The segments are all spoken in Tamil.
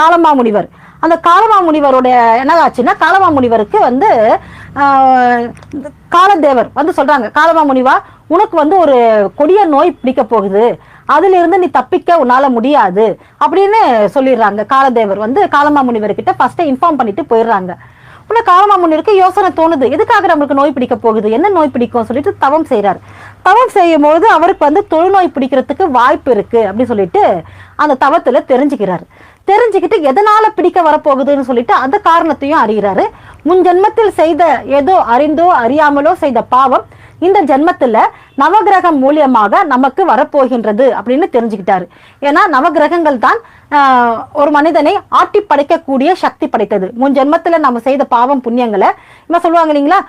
காலமாமுனிவர். அந்த காலமாமுனிவரோட என்னதாச்சுன்னா காலமாமுனிவருக்கு வந்து காலதேவர் வந்து சொல்றாங்க காலமாமுனிவா உனக்கு வந்து ஒரு கொடிய நோய் பிடிக்க போகுது. அதுல இருந்து நீ தப்பிக்க உன்னால முடியாது. அப்படின்னு சொல்லிடுறாங்க. காலதேவர் வந்து காலமாமுனிவர் கிட்ட ஃபர்ஸ்ட் இன்ஃபார்ம் பண்ணிட்டு போயிடுறாங்க. உடனே காலமாமுனிவருக்கு யோசனை தோணுது. எதுக்காக நம்மளுக்கு நோய் பிடிக்க போகுது? என்ன நோய் பிடிக்கும்? சொல்லிட்டு தவம் செய்யறாரு தவம் செய்யும் போது அவருக்கு வந்து தொழுநோய் பிடிக்கிறதுக்கு வாய்ப்பு இருக்கு அப்படின்னு சொல்லிட்டு அந்த தவத்துல தெரிஞ்சுக்கிறாரு. தெரிஞ்சுக்கிட்டு எதனால பிடிக்க வரப்போகுதுன்னு சொல்லிட்டு அந்த காரணத்தையும் அறிகிறாரு. முன் ஜென்மத்தில் செய்த ஏதோ அறிந்தோ அறியாமலோ செய்த பாவம் இந்த ஜென்மத்துல நவகிரகம் மூலியமாக நமக்கு வரப்போகின்றது அப்படின்னு தெரிஞ்சுக்கிட்டாரு. ஏன்னா நவகிரகங்கள் தான் ஆஹ், ஒரு மனிதனை ஆட்டி படைக்கக்கூடிய சக்தி படைத்தது. முன் ஜென்மத்துல நம்ம செய்த பாவம் புண்ணியங்களை இவன் சொல்லுவாங்க இல்லைங்களா?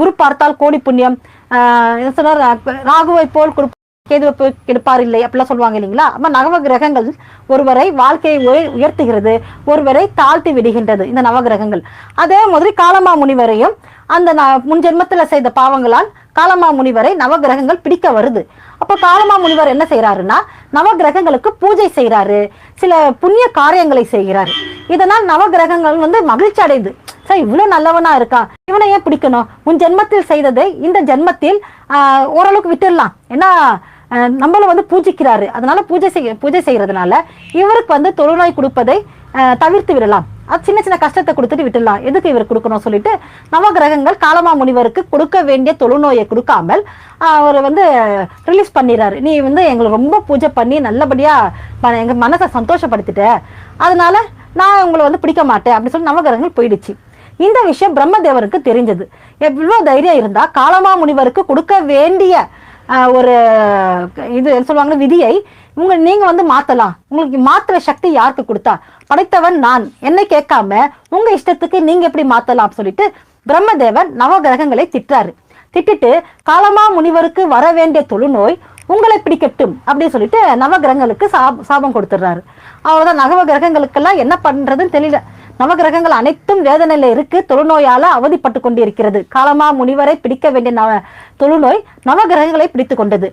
குரு பார்த்தால் கோடி புண்ணியம். ஆஹ், என்ன சொன்னார் ராகுவை போல் குரு கேது போய் கெடுப்பார் இல்லை அப்படிலாம் சொல்லுவாங்க இல்லைங்களா? அப்ப நவ கிரகங்கள் ஒருவரை வாழ்க்கையை உயர்த்துகிறது ஒருவரை தாழ்த்தி விடுகின்றது இந்த நவகிரகங்கள். அதே மாதிரி காலமா முனிவரையும் அந்த ந- முன் ஜென்மத்துல செய்த பாவங்களால் காலமா முனிவரை நவகிரகங்கள் பிடிக்க வருது. அப்ப காலமா முனிவர் என்ன செய்யறாருன்னா நவகிரகங்களுக்கு பூஜை செய்யறாரு சில புண்ணிய காரியங்களை செய்கிறாரு. இதனால் நவகிரகங்கள் வந்து மகிழ்ச்சி அடையுது. சார் இவ்வளவு நல்லவனா இருக்கான் இவனை ஏன் பிடிக்கணும்? உன் ஜென்மத்தில் செய்ததை இந்த ஜென்மத்தில் ஓரளவுக்கு விட்டுடலாம். ஏன்னா நம்மளை வந்து பூஜிக்கிறாரு. அதனால பூஜை செய்ய பூஜை செய்யறதுனால இவருக்கு வந்து தொழுநோய் கொடுப்பதை தவிர்த்து விடலாம். அது சின்ன சின்ன கஷ்டத்தை கொடுத்துட்டு விட்டுடலாம். எதுக்கு இவர் கொடுக்கணும் சொல்லிட்டு நவகிரகங்கள் காலமா முனிவருக்கு கொடுக்க வேண்டிய தொழுநோயை கொடுக்காமல் அவர் வந்து ரிலீஸ் பண்ணிடுறாரு. நீ வந்து எங்களை ரொம்ப பூஜை பண்ணி நல்லபடியா எங்க மனசை சந்தோஷப்படுத்திட்ட. அதனால நான் உங்களை வந்து பிடிக்க மாட்டேன். அப்படின்னு சொல்லி நவகிரகங்கள் போயிடுச்சு. இந்த விஷயம் பிரம்மதேவருக்கு தெரிஞ்சது. எவ்வளோ தைரியம் இருந்தா காலமா முனிவருக்கு கொடுக்க வேண்டிய ஒரு இது என்ன சொல்லுவாங்க விதியை உங்க நீங்க வந்து மாத்தலாம். உங்களுக்கு மாத்துற சக்தி யாருக்கு கொடுத்தா? படைத்தவன் நான். என்னை கேட்காம உங்க இஷ்டத்துக்கு நீங்க எப்படி மாத்தலாம் அப்படின்னு சொல்லிட்டு பிரம்மதேவன் நவகிரகங்களை திட்டாரு திட்டிட்டு காலமா முனிவருக்கு வர வேண்டிய தொழுநோய் உங்களை பிடிக்கட்டும் அப்படின்னு சொல்லிட்டு நவகிரகங்களுக்கு சாப சாபம் கொடுத்துடுறாரு. அவ்வளவுதான். நவ கிரகங்களுக்கெல்லாம் என்ன பண்றதுன்னு தெரியல. நவகிரகங்கள் அனைத்தும் வேதனையில இருக்கு. தொழுநோயால அவதிப்பட்டு கொண்டிருக்கிறது. காலமா முனிவரை பிடிக்க வேண்டிய நவ தொழுநோய் நவகிரகங்களை பிடித்து கொண்டது.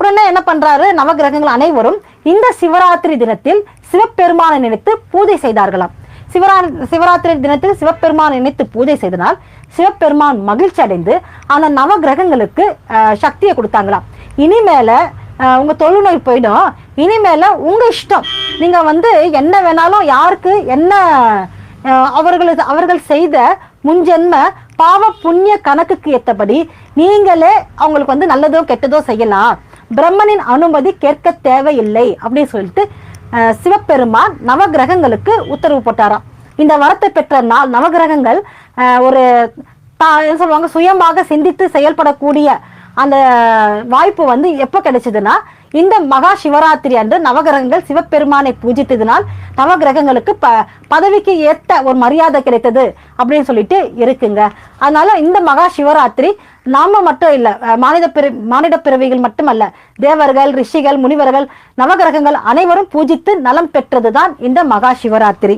உடனே என்ன பண்றாரு? நவகிரகங்கள் அனைவரும் இந்த சிவராத்திரி தினத்தில் சிவபெருமானை நினைத்து பூஜை செய்தார்களாம். சிவரா சிவராத்திரி தினத்தில் சிவபெருமான் நினைத்து பூஜை செய்தனால் சிவபெருமான் மகிழ்ச்சி அடைந்து அந்த நவகிரகங்களுக்கு சக்தியை கொடுத்தாங்களாம். இனிமேல உங்க தொழுநோய் போயிடும். இனிமேல உங்க இஷ்டம். நீங்க வந்து என்ன வேணாலும் யாருக்கு என்ன அவர்களது அவர்கள் செய்த முன்ஜென்ம பாவ புண்ணிய கணக்குக்கு ஏற்றபடி நீங்களே அவங்களுக்கு வந்து நல்லதோ கெட்டதோ செய்யலாம். பிரம்மனின் அனுமதி கேட்க தேவையில்லை அப்படின்னு சொல்லிட்டு சிவபெருமான் நவகிரகங்களுக்கு உத்தரவு போட்டாராம். இந்த வரத்தை பெற்ற நாள் நவகிரகங்கள் ஒரு தா- என்ன சொல்லுவாங்க சுயமாக சிந்தித்து செயல்படக்கூடிய அந்த வாய்ப்பு வந்து எப்போ கிடைச்சதுன்னா இந்த மகா சிவராத்திரி அன்று நவகிரகங்கள் சிவபெருமானை பூஜித்ததினால் நவகிரகங்களுக்கு ப பதவிக்கு ஏத்த ஒரு மரியாதை கிடைத்தது அப்படின்னு சொல்லிட்டு இருக்குங்க. அதனால இந்த மகா சிவராத்திரி நாம மட்டும் இல்ல மாநில மானிட பிற மானிட பிறவிகள் மட்டுமல்ல தேவர்கள் ரிஷிகள் முனிவர்கள் நவகிரகங்கள் அனைவரும் பூஜித்து நலம் பெற்றதுதான் இந்த மகா சிவராத்திரி.